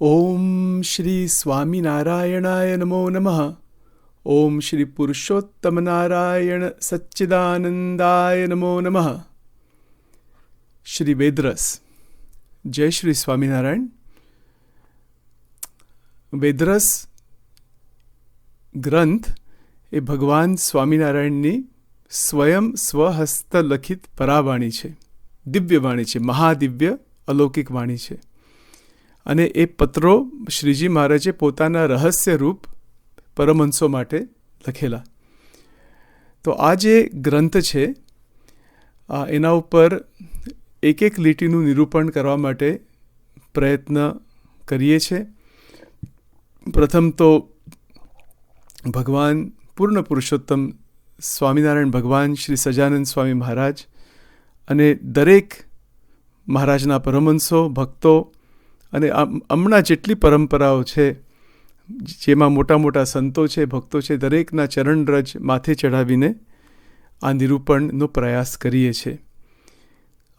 ઓમ શ્રી સ્વામિનારાયણાય નમો નમઃ ઓમ શ્રી પુરુષોત્તમ નારાયણ સચ્ચિદાનંદાય નમો નમઃ શ્રી વેદરસ જય શ્રી સ્વામિનારાયણ વેદરસ ગ્રંથ એ ભગવાન સ્વામિનારાયણની સ્વયં સ્વહસ્ત લખિત પરાવાણી છે દિવ્ય વાણી છે મહાદિવ્ય અલૌકિક વાણી છે અને એ પત્રો શ્રીજી મહારાજે પોતાના રહસ્ય રૂપ પરમહંસો માટે લખેલા. તો આ જે ગ્રંથ છે એના ઉપર એક એક લીટીનું નિરૂપણ કરવા માટે પ્રયત્ન કરીએ છીએ પ્રથમ તો ભગવાન પૂર્ણ પુરુષોત્તમ સ્વામિનારાયણ ભગવાન શ્રી સજાનંદ સ્વામી મહારાજ અને દરેક મહારાજના પરમહંસો, ભક્તો અને હમણાં જેટલી પરંપરાઓ છે, જેમાં મોટા મોટા સંતો છે, ભક્તો છે, દરેકના ચરણરજ માથે ચઢાવીને આ નિરૂપણનો પ્રયાસ કરીએ છીએ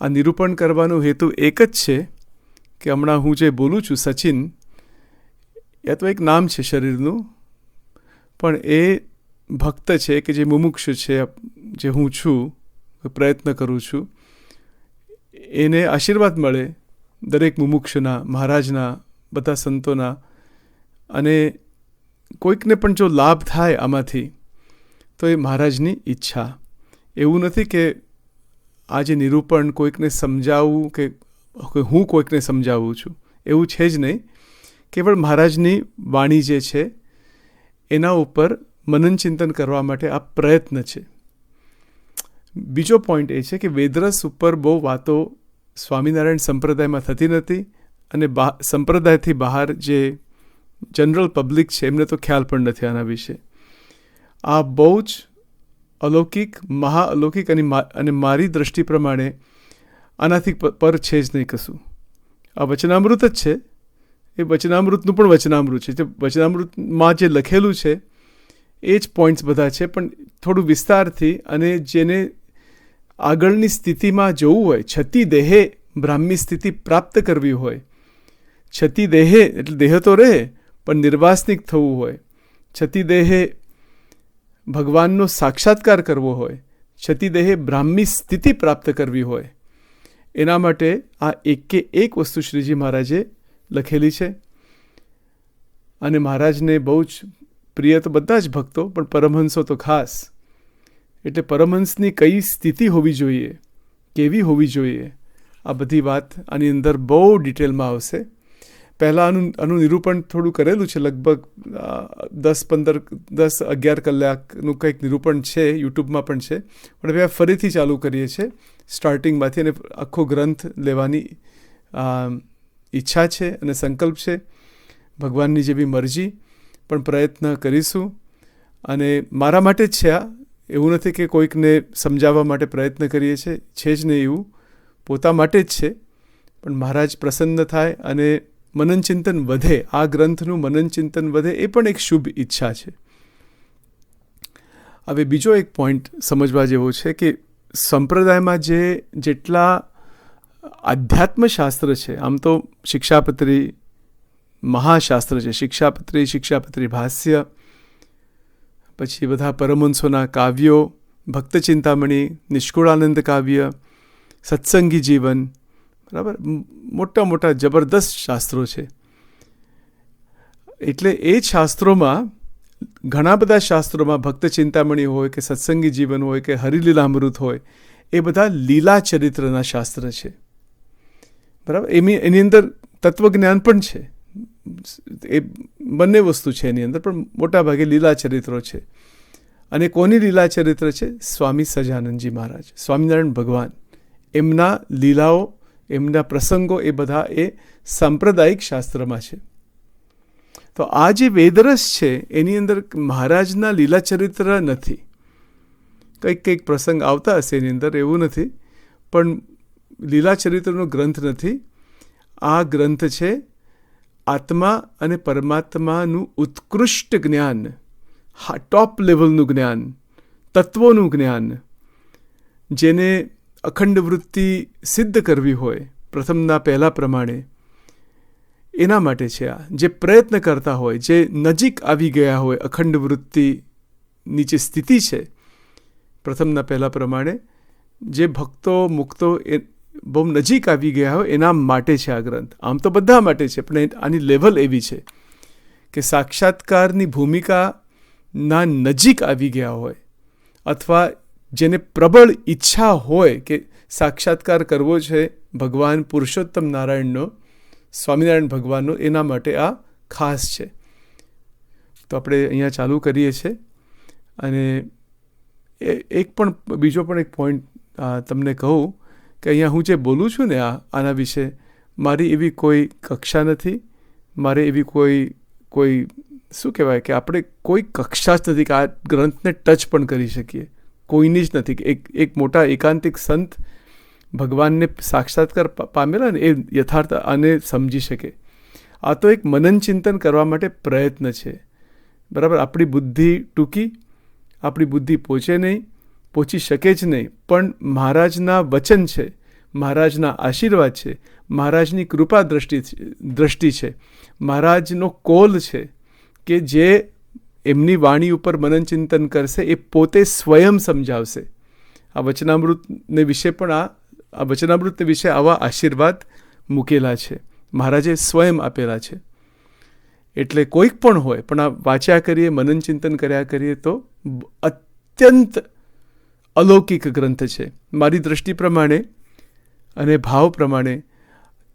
આ નિરૂપણ કરવાનો હેતુ એક જ છે કે હમણાં હું જે બોલું છું, સચિન, એ તો એક નામ છે શરીરનું, પણ એ ભક્ત છે કે જે મુમુક્ષ છે, જે હું છું, પ્રયત્ન કરું છું, એને આશીર્વાદ મળે દરેક મુમુક્ષના, મહારાજના, બધા સંતોના. અને કોઈકને પણ જો લાભ થાય આમાંથી, તો એ મહારાજની ઈચ્છા. એવું નથી કે આ જે નિરૂપણ કોઈકને સમજાવવું કે હું કોઈકને સમજાવું છું. એવું છે જ નહીં. કેવળ મહારાજની વાણી જે છે, એના ઉપર મનન ચિંતન કરવા માટે આ પ્રયત્ન છે. બીજો પોઈન્ટ એ છે કે વેદરસ ઉપર બહુ વાતો સ્વામિનારાયણ સંપ્રદાયમાં થતી નથી અને બા, સંપ્રદાયથી બહાર જે જનરલ પબ્લિક છે, એમને તો ખ્યાલ પણ નથી આના વિશે. આ બહુ જ અલૌકિક મહાઅલૌકિક અને અને મારી દ્રષ્ટિ પ્રમાણે આનાથી પર છે જ નહીં કશું. આ વચનામૃત જ છે. એ વચનામૃતનું પણ વચનામૃત છે. જે વચનામૃતમાં જે લખેલું છે, એ જ પોઈન્ટ્સ બધા છે, પણ થોડું વિસ્તારથી અને જેને આગળની સ્થિતિમાં જવું હોય, છતી દેહે બ્રાહ્મી સ્થિતિ પ્રાપ્ત કરવી હોય. છતી દેહે એટલે દેહ તો રહે, પણ નિર્વાસનિક થવું હોય. છતી દેહે ભગવાનનો સાક્ષાત્કાર કરવો હોય. છતી દેહે બ્રાહ્મી સ્થિતિ પ્રાપ્ત કરવી હોય. એના માટે આ એકે એક વસ્તુ શ્રીજી મહારાજે લખેલી છે. અને મહારાજને બહુ જ પ્રિય તો બધા જ ભક્તો, પણ પરમહંસો તો ખાસ. એટલે પરમહંસની કઈ સ્થિતિ હોવી જોઈએ, કેવી હોવી જોઈએ, આ બધી વાત આની અંદર બહુ ડિટેલમાં આવશે. પહેલાં આનું આનું નિરૂપણ થોડું કરેલું છે, લગભગ દસ પંદર, દસ અગિયાર કલાકનું કંઈક નિરૂપણ છે, યુટ્યુબમાં પણ છે. પણ હવે ફરીથી ચાલુ કરીએ છીએ, સ્ટાર્ટિંગમાંથી અને આખો ગ્રંથ લેવાની ઈચ્છા છે અને સંકલ્પ છે. ભગવાનની જેવી મરજી, પણ પ્રયત્ન કરીશું. અને મારા માટે જ છે આ એવું નથી કે કોઈકને સમજાવવા માટે પ્રયત્ન કરીએ છીએ, છે જ નહીં એવું. પોતા માટે જ છે. પણ મહારાજ પ્રસન્ન થાય અને મનનચિંતન વધે. આ ગ્રંથનું મનનચિંતન વધે એ પણ એક શુભ ઈચ્છા છે. હવે બીજો એક પોઈન્ટ સમજવા જેવો છે કે સંપ્રદાયમાં જે જેટલા આધ્યાત્મશાસ્ત્ર છે, આમ તો શિક્ષાપત્રી, મહાશાસ્ત્ર છે. શિક્ષાપત્રી શિક્ષાપત્રી ભાષ્ય પછી બધા પરમહંસોના કાવ્યો ભક્ત ચિંતામણી નિષ્કુળાનંદ કાવ્ય, સત્સંગી જીવન, બરાબર? મોટા મોટા જબરદસ્ત શાસ્ત્રો છે. એટલે એ શાસ્ત્રોમાં, ઘણા બધા શાસ્ત્રોમાં ભક્ત ચિંતામણી હોય કે સત્સંગી જીવન હોય કે હરિલીલામૃત હોય, એ બધા લીલા ચરિત્રના શાસ્ત્ર છે. બરાબર? એની એની અંદર તત્વજ્ઞાન પણ છે. એ બંને વસ્તુ છે એની અંદર, પણ મોટાભાગે લીલા ચરિત્રો છે. અને કોની લીલા ચરિત્ર છે? સ્વામી સજાનંદજી મહારાજ. સ્વામિનારાયણ ભગવાન. એમના લીલાઓ, એમના પ્રસંગો એ બધા એ સાંપ્રદાયિક શાસ્ત્રમાં છે. તો આ જે વેદરસ છે, એની અંદર મહારાજના લીલા ચરિત્ર નથી. કંઈક કંઈક પ્રસંગ આવતા હશે એની અંદર, એવું નથી. પણ લીલા ચરિત્રનો ગ્રંથ નથી. આ ગ્રંથ છે આત્મા અને પરમાત્માનું ઉત્કૃષ્ટ જ્ઞાન, હા ટોપ લેવલનું જ્ઞાન, તત્વોનું જ્ઞાન, જેને અખંડ વૃત્તિ સિદ્ધ કરવી હોય, પ્રથમના પહેલાં પ્રમાણે, એના માટે છે આ. જે પ્રયત્ન કરતા હોય, જે નજીક આવી ગયા હોય, અખંડ વૃત્તિની જે સ્થિતિ છે, પ્રથમના પહેલાં પ્રમાણે, જે ભક્તો, મુક્તો એ બહુ નજીક આવી ગયા હોય, એના માટે છે આ ગ્રંથ. આમ તો બધા માટે છે, પણ આની લેવલ એવી છે કે સાક્ષાત્કારની ભૂમિકાના નજીક આવી ગયા હોય અથવા જેને પ્રબળ ઈચ્છા હોય કે સાક્ષાત્કાર કરવો છે ભગવાન પુરુષોત્તમ નારાયણનો, સ્વામિનારાયણ ભગવાનનો, એના માટે આ ખાસ છે. તો આપણે અહીંયા ચાલુ કરીએ છીએ અને એક પણ બીજો પણ એક પોઈન્ટ તમને કહું કે અહીંયા હું જે બોલું છું ને આ, આના વિશે, મારી એવી કોઈ કક્ષા નથી. મારે એવી કોઈ કોઈ, શું કહેવાય કે આપણે કોઈ કક્ષા જ નથી કે આ ગ્રંથને ટચ પણ કરી શકીએ. કોઈની જ નથી એક એક મોટા એકાંતિક સંત ભગવાનને સાક્ષાત્કાર પામેલા ને એ યથાર્થ આને સમજી શકે. આ તો એક મનન ચિંતન કરવા માટે પ્રયત્ન છે. બરાબર? આપણી બુદ્ધિ ટૂંકી, આપણી બુદ્ધિ પહોંચે નહીં. પહોંચી શકે જ નહીં. પણ મહારાજના વચન છે, મહારાજના આશીર્વાદ છે, મહારાજની કૃપા દ્રષ્ટિ દ્રષ્ટિ છે. મહારાજનો કોલ છે કે જે એમની વાણી ઉપર મનન ચિંતન કરશે, એ પોતે સ્વયં સમજાવશે. આ વચનામૃતને વિશે પણ આ આ વચનામૃત વિશે આવા આશીર્વાદ મૂકેલા છે. મહારાજે સ્વયં આપેલા છે. એટલે કોઈક પણ હોય, પણ આ વાંચ્યા કરીએ મનન ચિંતન કર્યા કરીએ તો અત્યંત અલૌકિક ગ્રંથ છે. મારી દૃષ્ટિ પ્રમાણે અને ભાવ પ્રમાણે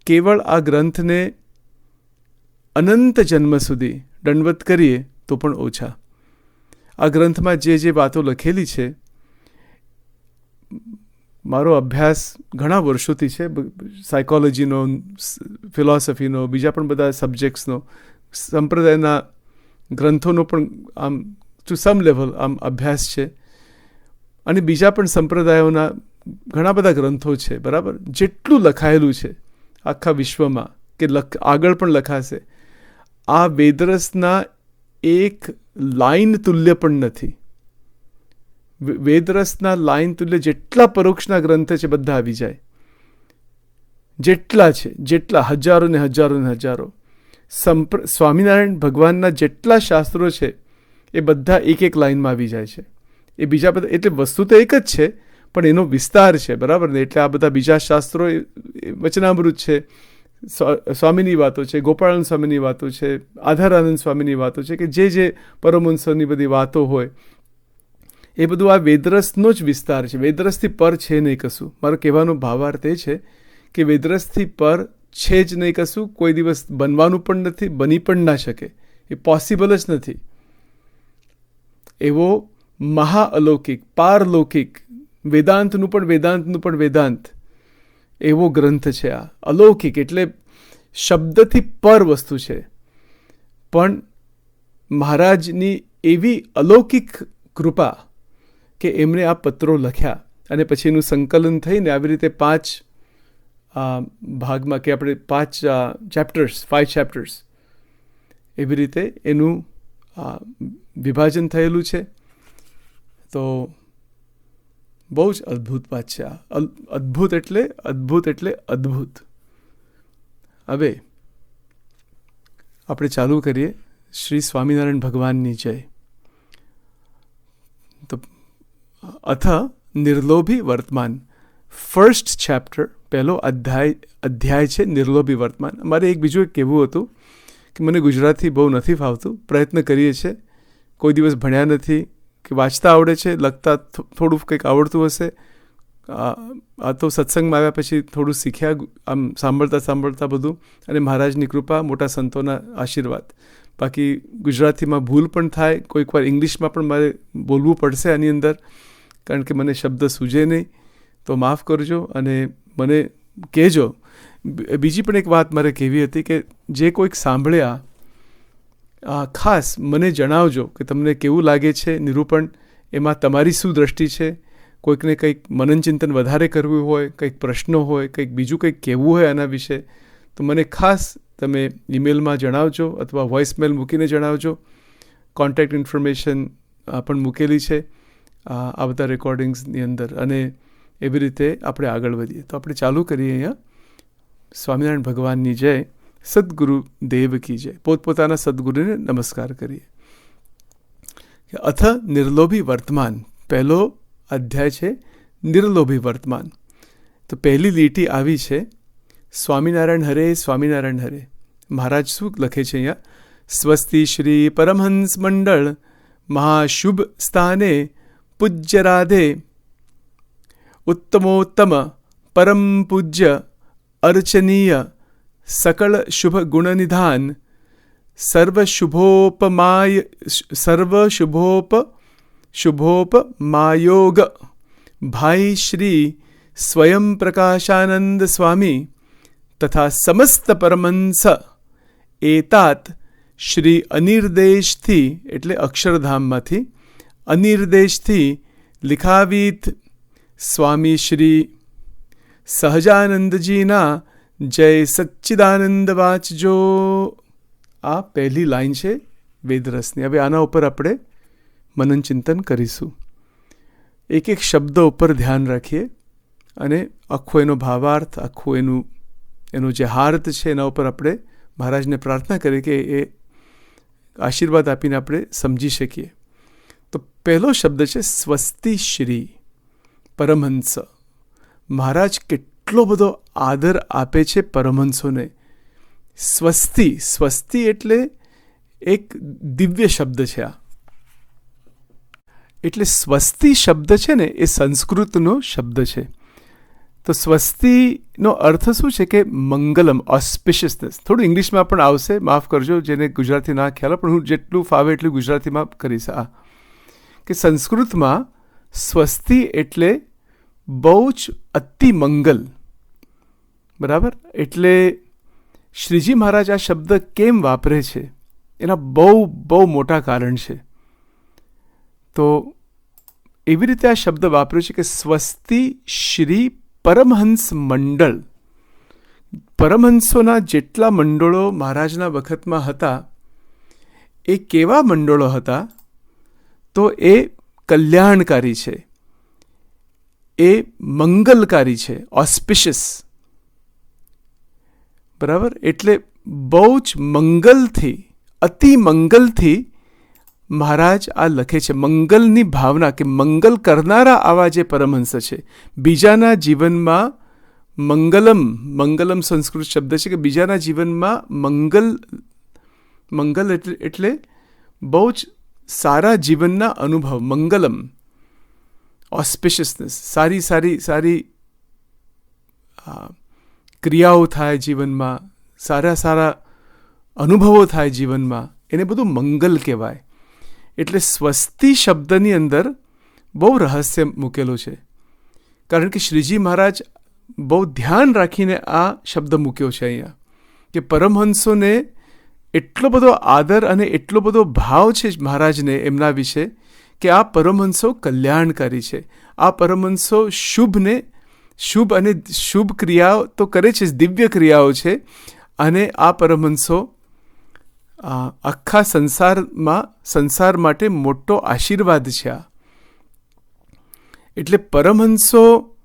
કેવળ આ ગ્રંથને અનંત જન્મ સુધી દંડવત કરીએ તો પણ ઓછા. આ ગ્રંથમાં જે જે વાતો લખેલી છે, મારો અભ્યાસ ઘણા વર્ષોથી છે. સાયકોલોજીનો ફિલોસોફીનો બીજા પણ બધા સબ્જેક્ટ્સનો સંપ્રદાયના ગ્રંથોનો પણ આમ ટુ સમ લેવલ આમ અભ્યાસ છે. અને બીજા પણ સંપ્રદાયોના ઘણા બધા ગ્રંથો છે, બરાબર? જેટલું લખાયેલું છે આખા વિશ્વમાં કે લખ, આગળ પણ લખાશે, આ વેદરસના એક લાઈન તુલ્ય પણ નથી. વેદરસના લાઈન તુલ્ય જેટલા પરોક્ષના ગ્રંથ છે બધા આવી જાય. જેટલા છે, જેટલા, હજારો ને હજારો ને હજારો. સંપ્ર, સ્વામિનારાયણ ભગવાનના જેટલા શાસ્ત્રો છે, એ બધા એક એક લાઈનમાં આવી જાય છે. એ બીજા બધા, એટલે વસ્તુ તો એક જ છે, પણ એનો વિસ્તાર છે, બરાબર ને? એટલે આ બધા બીજા શાસ્ત્રો વચનામૃત છે સ્વામીની વાતો છે ગોપાળન સ્વામીની વાતો છે, આધારાનંદ સ્વામીની વાતો છે, કે જે જે પરમહંસોની બધી વાતો હોય, એ બધું આ વેદરસનો જ વિસ્તાર છે. વેદરસથી પર છે નહીં કશું. મારો કહેવાનો ભાવાર્થ એ છે કે વેદરસથી પર છે જ નહીં કશું, કોઈ દિવસ બનવાનું પણ નથી, બની પણ ના શકે. એ પોસિબલ જ નથી. એવો મહાઅલૌકિક, પારલૌકિક, વેદાંતનું પણ વેદાંતનું પણ વેદાંત. એવો ગ્રંથ છે આ. અલૌકિક એટલે શબ્દથી પર વસ્તુ છે. પણ મહારાજની એવી અલૌકિક કૃપા કે એમણે આ પત્રો લખ્યા અને પછી એનું સંકલન થઈને આવી રીતે પાંચ ભાગમાં કે આપણે પાંચ ચેપ્ટર્સ ફાઇવ ચેપ્ટર્સ એવી રીતે એનું વિભાજન થયેલું છે. તો બહુ જ અદ્ભુત વાત છે આ અદ્ભુત એટલે અદ્ભુત એટલે અદ્ભુત. હવે આપણે ચાલુ કરીએ શ્રી સ્વામિનારાયણ ભગવાનની જય. તો અથ નિર્લોભી વર્તમાન. ફર્સ્ટ ચેપ્ટર પહેલો અધ્યાય અધ્યાય છે નિર્લોભી વર્તમાન. મારે એક બીજું એક કહેવું હતું કે મને ગુજરાતી બહુ નથી ફાવતું. પ્રયત્ન કરીએ છીએ. કોઈ દિવસ ભણ્યા નથી. કે વાંચતા આવડે છે, લખતા થોડું કંઈક આવડતું હશે. આ તો સત્સંગમાં આવ્યા પછી થોડું શીખ્યા આમ સાંભળતા સાંભળતા બધું. અને મહારાજની કૃપા, મોટા સંતોના આશીર્વાદ. બાકી ગુજરાતીમાં ભૂલ પણ થાય, કોઈક વાર ઇંગ્લિશમાં પણ મારે બોલવું પડશે આની અંદર. કારણ કે મને શબ્દ સૂજે નહીં. તો માફ કરજો અને મને કહેજો. બીજી પણ એક વાત મારે કહેવી હતી કે જે કોઈક સાંભળ્યા ખાસ મને જણાવજો કે તમને કેવું લાગે છે નિરૂપણ? એમાં તમારી શું દ્રષ્ટિ છે? કોઈકને કંઈક મનનચિંતન વધારે કરવું હોય, કંઈક પ્રશ્નો હોય, કંઈક બીજું કંઈક કહેવું હોય આના વિશે, તો મને ખાસ તમે ઈમેલમાં જણાવજો અથવા વોઇસમેલ મૂકીને જણાવજો. કોન્ટેક્ટ ઇન્ફોર્મેશન પણ મૂકેલી છે, આ બધા રેકોર્ડિંગ્સની અંદર. અને એવી રીતે આપણે આગળ વધીએ. તો આપણે ચાલુ કરીએ અહીંયા. સ્વામિનારાયણ ભગવાનની જય. સદગુરુ દેવ કી જય પોતપોતાના સદગુરુને નમસ્કાર કરીએ અથ નિર્લોભી વર્તમાન પહેલો અધ્યાય છે નિર્લોભી વર્તમાન તો પહેલી લીટી આવી છે સ્વામિનારાયણ હરે સ્વામિનારાયણ હરે મહારાજ શું લખે છે અહીંયા સ્વસ્તિ શ્રી પરમહંસ મંડળ મહાશુભ સ્થાને પૂજ્ય રાધે ઉત્તમોત્તમ પરમ પૂજ્ય અર્ચનીય સકળ શુભ સર્વ શુભોપ સર્વશુભોપ શુભોપમાયોગ ભાઈ શ્રી સ્વયં પ્રકાશાનંદ સ્વામી તથા સમસ્ત પરમંસ એતાત શ્રી અનિર્દેશથી એટલે અક્ષરધામમાંથી અનિર્દેશથી લિખાવીત સ્વામી શ્રી સહજાનંદજીના જય સચ્ચિદાનંદ વાંચજો આ પહેલી લાઈન છે વેદરસની. હવે આના ઉપર આપણે મનન ચિંતન કરીશું. એક એક શબ્દ ઉપર ધ્યાન રાખીએ અને આખો એનો ભાવાર્થ, આખું એનું, એનો જે હાર્થ છે એના ઉપર આપણે મહારાજને પ્રાર્થના કરીએ કે એ આશીર્વાદ આપીને આપણે સમજી શકીએ. તો પહેલો શબ્દ છે સ્વસ્તિ શ્રી પરમહંસ. મહારાજ કેટલો બધો આદર આપે છે પરમહંસોને. સ્વસ્તિ સ્વસ્તિ એટલે એક દિવ્ય શબ્દ છે આ. એટલે સ્વસ્તિ શબ્દ છે ને, એ સંસ્કૃતનો શબ્દ છે. તો સ્વસ્તિનો અર્થ શું છે કે મંગલમ ઓસ્પિશિયસનેસ થોડું ઇંગ્લિશમાં પણ આવશે, માફ કરજો, જેને ગુજરાતી ના ખ્યાલ પણ હું જેટલું ફાવે એટલું ગુજરાતીમાં કરીશ આ. કે સંસ્કૃતમાં સ્વસ્તિ એટલે બહુ જ અતિ મંગલ. બરાબર? એટલે શ્રીજી મહારાજ આ શબ્દ કેમ વાપરે છે? એના બહુ બહુ મોટા કારણ છે. તો એવી રીતે આ શબ્દ વાપર્યો છે કે સ્વસ્તિ શ્રી પરમહંસ મંડળ. પરમહંસોના જેટલા મંડળો મહારાજના વખતમાં હતા, એ કેવા મંડળો હતા? તો એ કલ્યાણકારી છે. એ મંગલકારી છે ઓસ્પિશિયસ બરાબર? એટલે બહુ જ મંગલથી, અતિ મંગલથી મહારાજ આ લખે છે, મંગલની ભાવના કે મંગલ કરનારા આવા જે પરમહંસ છે, બીજાના જીવનમાં મંગલમ મંગલમ સંસ્કૃત શબ્દ છે કે બીજાના જીવનમાં મંગલ મંગલ એટલે એટલે બહુ જ સારા જીવનના અનુભવ, મંગલમ ઓસ્પિશિયસનેસ સારી સારી સારી ક્રિયાઓ થાય જીવનમાં, સારા સારા અનુભવો થાય જીવનમાં, એને બધું મંગલ કહેવાય. એટલે સ્વસ્તિ શબ્દની અંદર બહુ રહસ્ય મૂકેલું છે. કારણ કે શ્રીજી મહારાજ બહુ ધ્યાન રાખીને આ શબ્દ મૂક્યો છે અહીંયા, કે પરમહંસોને એટલો બધો આદર અને એટલો બધો ભાવ છે મહારાજને એમના વિશે, કે આ પરમહંસો કલ્યાણકારી છે. આ પરમહંસો શુભને શુભ અને શુભ ક્રિયાઓ તો કરે છે, દિવ્ય ક્રિયાઓ છે. અને આ પરમહંસો આખા સંસારમાં, સંસાર માટે મોટો આશીર્વાદ છે આ. એટલે પરમહંસો,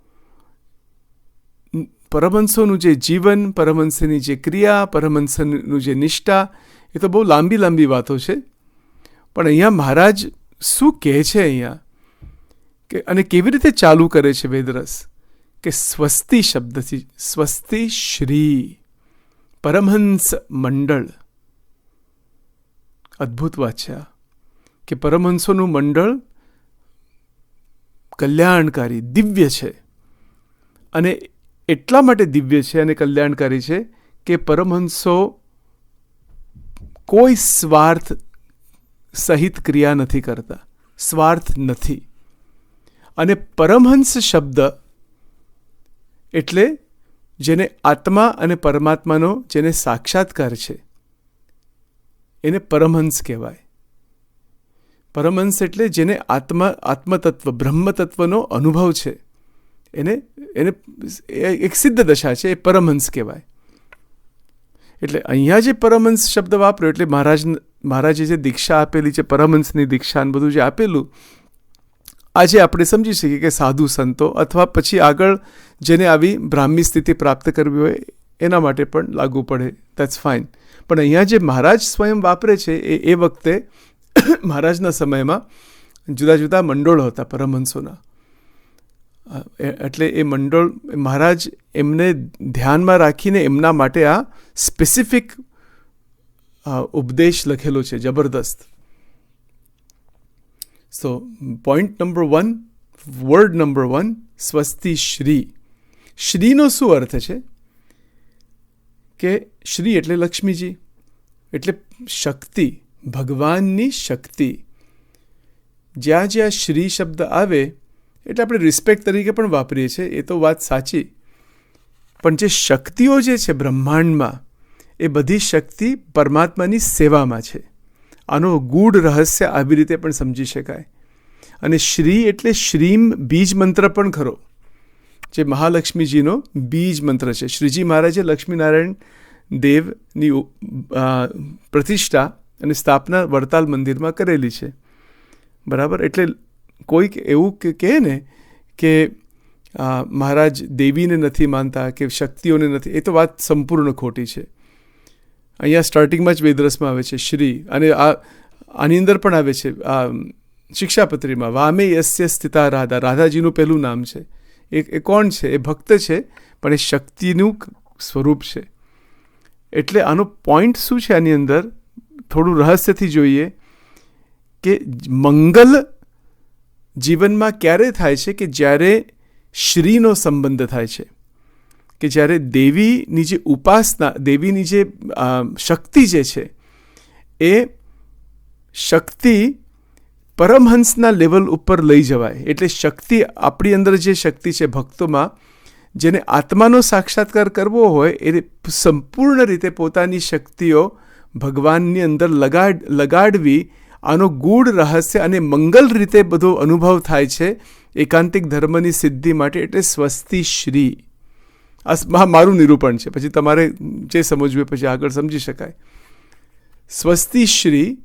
પરમહંસોનું જે જીવન, પરમહંસની જે ક્રિયા, પરમહંસનું જે નિષ્ઠા, એ તો બહુ લાંબી લાંબી વાતો છે. પણ અહીંયા મહારાજ શું કહે છે અહીંયા? કે અને કેવી રીતે ચાલુ કરે છે વેદરસ? કે સ્વસ્તિ શબ્દથી, સ્વસ્તિ શ્રી, પરમહંસ મંડળ. અદ્ભુત વાત છે આ, કે પરમહંસોનું મંડળ કલ્યાણકારી, દિવ્ય છે. અને એટલા માટે દિવ્ય છે અને કલ્યાણકારી છે કે પરમહંસો કોઈ સ્વાર્થ સહિત ક્રિયા નથી કરતા. સ્વાર્થ નથી. અને પરમહંસ શબ્દ એટલે જેને આત્મા અને પરમાત્માનો જેને સાક્ષાત્કાર છે, એને પરમહંસ કહેવાય. પરમહંસ એટલે જેને આત્મા, આત્મતત્વ, બ્રહ્મતત્વનો અનુભવ છે, એને એને એક સિદ્ધ દશા છે, એ પરમહંસ કહેવાય. એટલે અહીંયા જે પરમહંસ શબ્દ વાપર્યો, એટલે મહારાજ, મહારાજે જે દીક્ષા આપેલી છે, પરમહંસની દીક્ષા બધું જે આપેલું, આજે આપણે સમજી શકીએ કે સાધુ સંતો અથવા પછી આગળ જેને આવી બ્રાહ્મી સ્થિતિ પ્રાપ્ત કરવી હોય, એના માટે પણ લાગુ પડે. દેટ્સ ફાઇન પણ અહીંયા જે મહારાજ સ્વયં વાપરે છે, એ એ વખતે મહારાજના સમયમાં જુદા જુદા મંડળો હતા પરમહંસોના. એટલે એ મંડળ, મહારાજ એમને ધ્યાનમાં રાખીને એમના માટે આ સ્પેસિફિક ઉપદેશ લખેલો છે, જબરદસ્ત. So point number one word number one સ્વસ્તિ શ્રી. શ્રીનો શું અર્થ છે? કે શ્રી એટલે લક્ષ્મીજી, એટલે શક્તિ, ભગવાનની શક્તિ. જ્યાં જ્યાં શ્રી શબ્દ આવે, એટલે આપણે રિસ્પેક્ટ તરીકે પણ વાપરીએ છીએ, એ તો વાત સાચી. પણ જે શક્તિઓ જે છે બ્રહ્માંડમાં, એ બધી શક્તિ પરમાત્માની સેવામાં છે. આનો ગૂઢ રહસ્ય આવી રીતે પણ સમજી શકાય. અને શ્રી એટલે શ્રીમ બીજ મંત્ર પણ ખરો. જે મહાલક્ષ્મીજીનો બીજ મંત્ર છે. શ્રીજી મહારાજે લક્ષ્મીનારાયણ દેવની પ્રતિષ્ઠા અને સ્થાપના વડતાલ મંદિરમાં કરેલી છે. બરાબર? એટલે કોઈક એવું કહે ને કે મહારાજ દેવીને નથી માનતા કે શક્તિઓને નથી, એ તો વાત સંપૂર્ણ ખોટી છે. અહીંયા સ્ટાર્ટિંગમાં જ વેદરસમાં આવે છે, શ્રી, અને આ, આની અંદર પણ આવે છે, આ, શિક્ષાપત્રીમાં, વામે યસ્ય સ્થિતા રાધા, રાધાજીનું પહેલું નામ છે. એ એ કોણ છે? એ ભક્ત છે, પણ એ શક્તિનું સ્વરૂપ છે. એટલે આનો પોઈન્ટ શું છે આની અંદર? થોડું રહસ્યથી જોઈએ કે મંગલ જીવનમાં ક્યારે થાય છે કે જ્યારે શ્રીનો સંબંધ થાય છે? કે જ્યારે દેવીની જે ઉપાસના, દેવીની જે શક્તિ જે છે, એ શક્તિ પરમહંસના લેવલ ઉપર લઈ જવાય. એટલે શક્તિ, આપણી અંદર જે શક્તિ છે ભક્તોમાં, જેને આત્માનો સાક્ષાત્કાર કરવો હોય, એ સંપૂર્ણ રીતે પોતાની શક્તિઓ ભગવાનની અંદર લગાડ, લગાડવી, આનો ગૂઢ રહસ્ય અને મંગલ રીતે બધો અનુભવ થાય છે, એકાંતિક ધર્મની સિદ્ધિ માટે એટલે સ્વસ્તિ શ્રી. આ મારું નિરૂપણ છે. પછી તમારે જે સમજવું પછી આગળ સમજી શકાય. સ્વસ્તિ શ્રી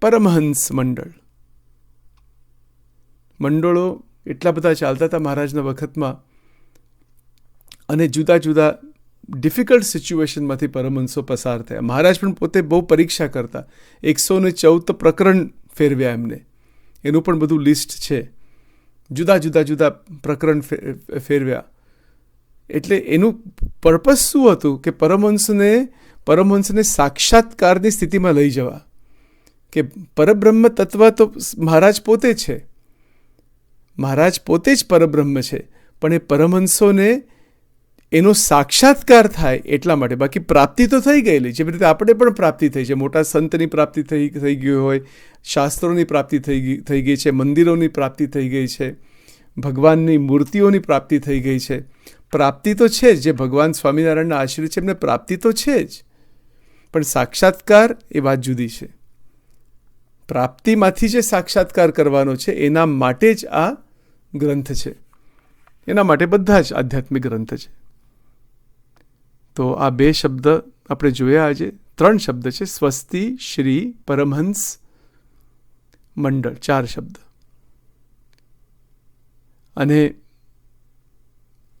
પરમહંસ મંડળ. મંડળો એટલા બધા ચાલતા હતા મહારાજના વખતમાં અને જુદા જુદા ડિફિકલ્ટ સિચ્યુએશનમાંથી પરમહંસો પસાર થયા. મહારાજ પણ પોતે બહુ પરીક્ષા કરતા. એકસો ને ચૌદ પ્રકરણ ફેરવ્યા એમને. એનું પણ બધું લિસ્ટ છે. જુદા જુદા જુદા પ્રકરણ ફેરવ્યા. એટલે એનું પર્પસ શું હતું કે પરમહંસને પરમહંસને સાક્ષાત્કારની સ્થિતિમાં લઈ જવા. કે પરબ્રહ્મ તત્વ તો મહારાજ પોતે છે. મહારાજ પોતે જ પરબ્રહ્મ છે, પણ એ પરમહંસોને એનો સાક્ષાત્કાર થાય એટલા માટે. બાકી પ્રાપ્તિ તો થઈ ગયેલી જેવી રીતે આપણે પણ પ્રાપ્તિ થઈ છે. મોટા સંતની પ્રાપ્તિ થઈ થઈ ગઈ હોય, શાસ્ત્રોની પ્રાપ્તિ થઈ ગઈ થઈ ગઈ છે, મંદિરોની પ્રાપ્તિ થઈ ગઈ છે, ભગવાનની મૂર્તિઓની પ્રાપ્તિ થઈ ગઈ છે. પ્રાપ્તિ તો છે જ. જે ભગવાન સ્વામિનારાયણના આશ્રિત છે, એમને પ્રાપ્તિ તો છે જ. પણ સાક્ષાત્કાર એ વાત જુદી છે. પ્રાપ્તિમાંથી જે સાક્ષાત્કાર કરવાનો છે, એના માટે જ આ ગ્રંથ છે. એના માટે બધા જ આધ્યાત્મિક ગ્રંથ છે. તો આ બે શબ્દ આપણે જોયા આજે. ત્રણ શબ્દ છે. સ્વસ્તિ, શ્રી, પરમહંસ મંડળ. ચાર શબ્દ. અને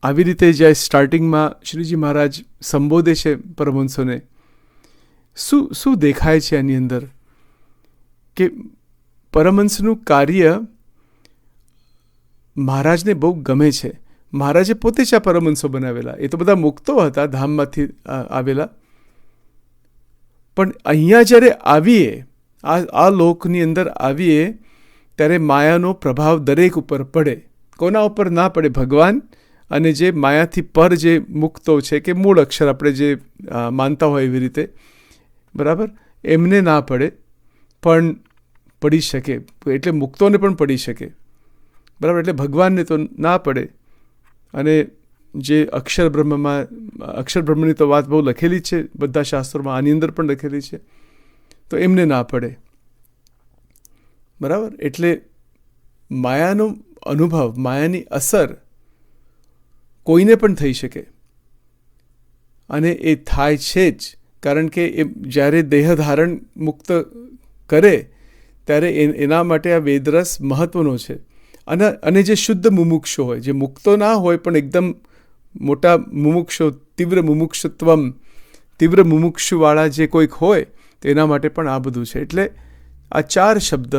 આવી રીતે જ્યારે સ્ટાર્ટિંગમાં શ્રીજી મહારાજ સંબોધે છે પરમહંસોને. શું શું દેખાય છે એની અંદર? કે પરમહંસનું કાર્ય મહારાજને બહુ ગમે છે. મહારાજે પોતે જ આ પરમહંસો બનાવેલા. એ તો બધા મુક્તો હતા, ધામમાંથી આવેલા. પણ અહીંયા જ્યારે આવીએ, આ આ લોકની અંદર આવીએ, ત્યારે માયાનો પ્રભાવ દરેક ઉપર પડે. કોના ઉપર ના પડે? ભગવાન અને જે માયાથી પર જે મુક્તો છે, કે મૂળ અક્ષર આપણે જે માનતા હોય એવી રીતે. બરાબર? એમને ના પડે, પણ પડી શકે. એટલે મુક્તોને પણ પડી શકે. બરાબર, એટલે ભગવાનને તો ના પડે. અને જે અક્ષર બ્રહ્મમાં, અક્ષર બ્રહ્મની તો વાત બહુ લખેલી છે, બધા શાસ્ત્રોમાં આની અંદર પણ લખેલી છે, તો એમને ના પડે. બરાબર? એટલે માયાનો અનુભવ, માયાની અસર કોઈને પણ થઈ શકે. અને એ થાય છે જ, કારણ કે એ જ્યારે દેહ ધારણ મુક્ત કરે, ત્યારે એના માટે આ વેદરસ મહત્ત્વનો છે. અને અને જે શુદ્ધ મુમુક્ષો હોય, જે મુક્તો ના હોય, પણ એકદમ મોટા મુમુક્ષો, તીવ્ર મુમુક્ષત્વમ, તીવ્ર મુમુક્ષુવાળા જે કોઈક હોય તેના માટે પણ આ બધું છે. એટલે આ ચાર શબ્દ,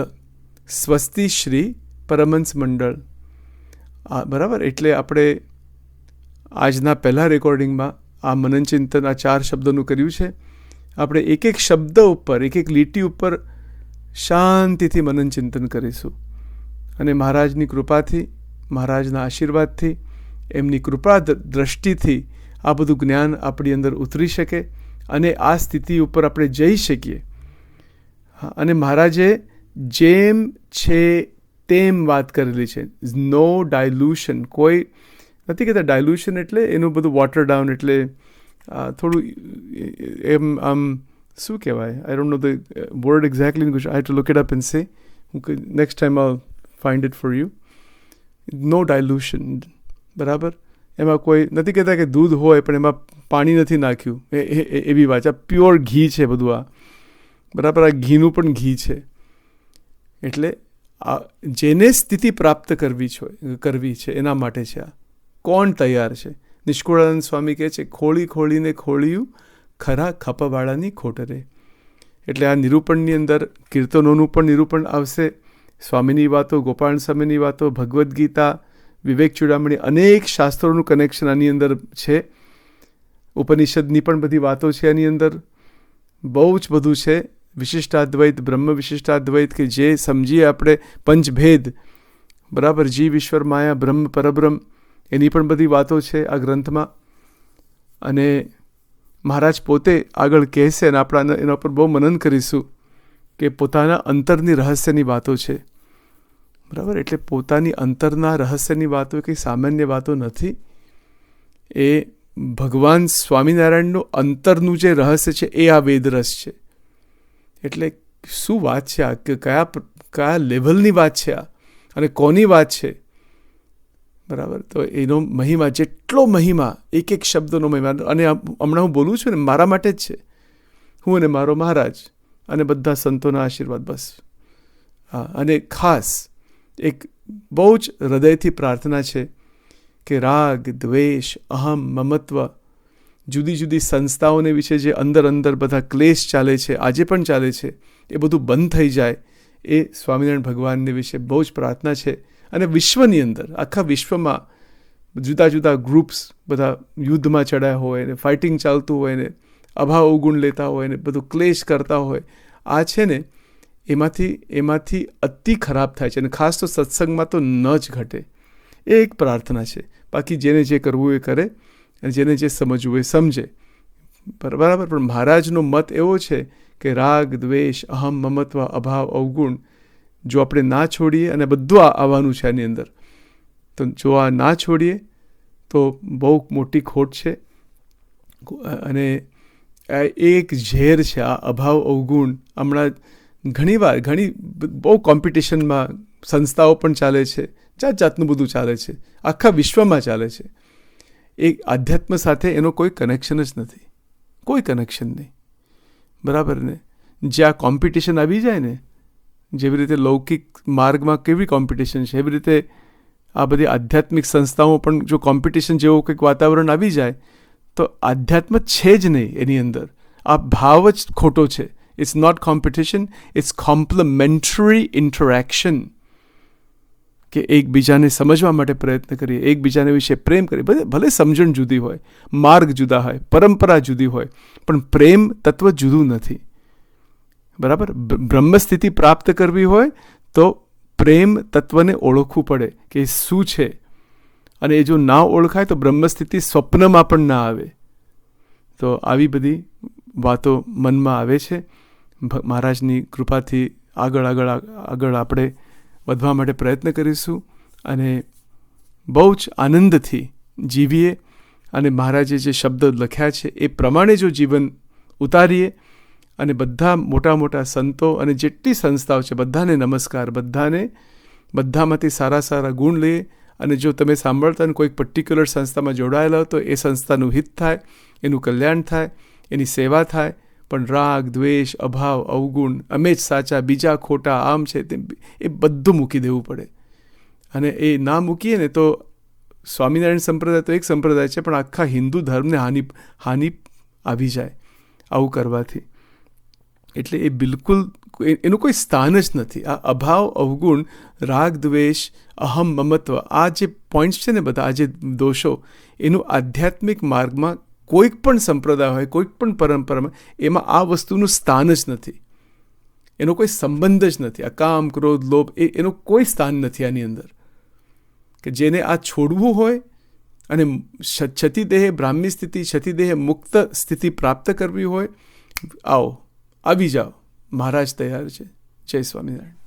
સ્વસ્તિ શ્રી પરમંશ મંડળ. આ બરાબર? એટલે આપણે આજના પહેલાં રેકોર્ડિંગમાં આ મનન ચિંતન, આ ચાર શબ્દોનું કર્યું છે. આપણે એક એક શબ્દ ઉપર, એક એક લીટી ઉપર શાંતિથી મનન ચિંતન કરીશું. અને મહારાજની કૃપાથી, મહારાજના આશીર્વાદથી, એમની કૃપા દ્રષ્ટિથી આ બધું જ્ઞાન આપણી અંદર ઉતરી શકે અને આ સ્થિતિ ઉપર આપણે જઈ શકીએ. અને મહારાજે જેમ છે તેમ વાત કરેલી છે. નો ડાયલ્યુશન કોઈ નથી કહેતા ડાયલ્યુશન એટલે એનું બધું વોટર ડાઉન એટલે થોડું એમ, આમ, શું કહેવાય? I don't know the word exactly I to look it up and say હું next time find it for you no dilution બરાબર? એમાં કોઈ નથી કહેતા કે દૂધ હોય, પણ એમાં પાણી નથી નાખ્યું. એ એવી વાત આ પ્યોર ઘી છે બધું આ. બરાબર? આ ઘીનું પણ ઘી છે. એટલે આ જેને સ્થિતિ પ્રાપ્ત કરવી છે કરવી છે, એના માટે છે આ. કોણ તૈયાર છે? નિષ્કુળાનંદ સ્વામી કહે છે, ખોળી ખોળીને ખોળ્યું ખરા ખપાવાળાની ખોટરે એટલે આ નિરૂપણની અંદર કીર્તનોનું પણ નિરૂપણ આવશે. સ્વામીની વાતો, ગોપાલ સ્વામીની વાતો, ભગવદ્ ગીતા, વિવેક ચૂડામણી અનેક શાસ્ત્રોનું કનેક્શન આની અંદર છે. ઉપનિષદની પણ બધી વાતો છે એની અંદર. બહુ જ બધું છે. વિશિષ્ટાદ્વૈત, બ્રહ્મ વિશિષ્ટાદ્વૈત કે જે સમજીએ આપણે પંચભેદ. બરાબર, જીવ, ઈશ્વર, માયા, બ્રહ્મ, પરબ્રહ્મ એની પણ બધી વાતો છે આ ગ્રંથમાં. અને મહારાજ પોતે આગળ કહેશે અને આપણા એના પર બહુ મનન કરીશું. કે પોતાના અંતરની રહસ્યની વાતો છે. બરાબર? એટલે પોતાની અંતરના રહસ્યની વાતો કંઈ સામાન્ય વાતો નથી. એ ભગવાન સ્વામિનારાયણનું અંતરનું જે રહસ્ય છે એ આ વેદરસ છે. એટલે શું વાત છે આ? કે કયા કયા લેવલની વાત છે આ? અને કોની વાત છે? બરાબર? તો એનો મહિમા, જેટલો મહિમા, એક એક શબ્દનો મહિમા, અને હમણાં હું બોલું છું ને, મારા માટે જ છે. હું અને મારો મહારાજ. અને બધા સંતોના આશીર્વાદ બસ. હા, અને ખાસ એક બહુ જ હૃદયથી પ્રાર્થના છે કે રાગ, દ્વેષ, અહમ, મમત્વ, જુદી જુદી સંસ્થાઓને વિશે જે અંદર અંદર બધા ક્લેશ ચાલે છે, આજે પણ ચાલે છે, એ બધું બંધ થઈ જાય, એ સ્વામિનારાયણ ભગવાનને વિશે બહુ જ પ્રાર્થના છે. અને વિશ્વની અંદર, આખા વિશ્વમાં જુદા જુદા ગ્રુપ્સ બધા યુદ્ધમાં ચડ્યા હોય ને ફાઇટિંગ ચાલતું હોય ને અભાવ અવગુણ લેતા હોય ને બધું ક્લેશ કરતા હોય, આ છે ને એમાંથી એમાંથી અતિ ખરાબ થાય છે અને ખાસ તો સત્સંગમાં તો ન જ ઘટે. એ એક પ્રાર્થના છે. બાકી જેને જે કરવું એ કરે અને જેને જે સમજવું એ સમજે. બરાબર? પણ મહારાજનો મત એવો છે કે રાગ, દ્વેષ, અહમ, મમત્વ, અભાવ, અવગુણ જો આપણે ના છોડીએ અને બધું આવવાનું છે આની અંદર, તો જો આ ના છોડીએ તો બહુ મોટી ખોટ છે. અને એક ઝેર છે, આ અભાવ અવગુણ. હમણાં ઘણીવાર ઘણી બહુ કોમ્પિટિશનમાં સંસ્થાઓ પણ ચાલે છે, જાત જાતનું બધું ચાલે છે, આખા વિશ્વમાં ચાલે છે. એ આધ્યાત્મ સાથે એનો કોઈ કનેક્શન જ નથી. કોઈ કનેક્શન નહીં. બરાબર ને? જે આ કોમ્પિટિશન આવી જાય ને, જેવી રીતે લૌકિક માર્ગમાં કેવી કોમ્પિટિશન છે, એવી રીતે આ બધી આધ્યાત્મિક સંસ્થાઓ પણ જો કોમ્પિટિશન જેવું કંઈક વાતાવરણ આવી જાય તો આધ્યાત્મ છે જ નહીં એની અંદર. આ ભાવ જ ખોટો છે. It's not competition it's complementary interaction કે એકબીજાને સમજવા માટે પ્રયત્ન કરીએ, એકબીજાને વિશે પ્રેમ કરીએ. ભલે સમજણ જુદી હોય, માર્ગ જુદા હોય, પરંપરા જુદી હોય, પણ પ્રેમ તત્વ જુદું નથી. બરાબર? બ્રહ્મસ્થિતિ પ્રાપ્ત કરવી હોય તો પ્રેમ તત્વને ઓળખવું પડે કે શું છે. અને એ જો ના ઓળખાય તો બ્રહ્મસ્થિતિ સ્વપ્નમાં પણ ના આવે. તો આવી બધી વાતો મનમાં આવે છે. મહારાજની કૃપાથી આગળ આગળ આગળ આપણે વધવા માટે પ્રયત્ન કરીશું અને બહુ જ આનંદથી જીવીએ અને મહારાજે જે શબ્દ લખ્યા છે એ પ્રમાણે જો જીવન ઉતારીએ અને બધા મોટા મોટા સંતો અને જેટલી સંસ્થાઓ છે બધાને નમસ્કાર, બધાને, બધામાંથી સારા સારા ગુણ લઈએ અને જો તમે સાંભળતા અને કોઈક પર્ટિક્યુલર સંસ્થામાં જોડાયેલા તો એ સંસ્થાનું હિત થાય, એનું કલ્યાણ થાય, એની સેવા થાય. પણ રાગ, દ્વેષ, અભાવ, અવગુણ, અમે જ સાચા, બીજા ખોટા, આમ છે તેમ એ બધું મૂકી દેવું પડે. અને એ ના મૂકીએ ને તો સ્વામિનારાયણ સંપ્રદાય તો એક સંપ્રદાય છે, પણ આખા હિન્દુ ધર્મને હાનિ હાનિ આવી જાય આવું કરવાથી. એટલે એ બિલકુલ એનું કોઈ સ્થાન જ નથી. આ અભાવ, અવગુણ, રાગ, દ્વેષ, અહમ, મમત્વ આ જે પોઈન્ટ્સ છે ને બધા, આ જે દોષો, એનું આધ્યાત્મિક માર્ગમાં કોઈક પણ સંપ્રદાય હોય, કોઈક પણ પરંપરામાં એમાં આ વસ્તુનું સ્થાન જ નથી. એનો કોઈ સંબંધ જ નથી. આ કામ, ક્રોધ, લોભ, એ એનું કોઈ સ્થાન નથી આની અંદર. કે જેને આ છોડવું હોય અને છતિદેહે બ્રાહ્મી સ્થિતિ છતિદેહે મુક્ત સ્થિતિ પ્રાપ્ત કરવી હોય, આવો, આવી જાઓ. મહારાજ તૈયાર છે. જય સ્વામિનારાયણ.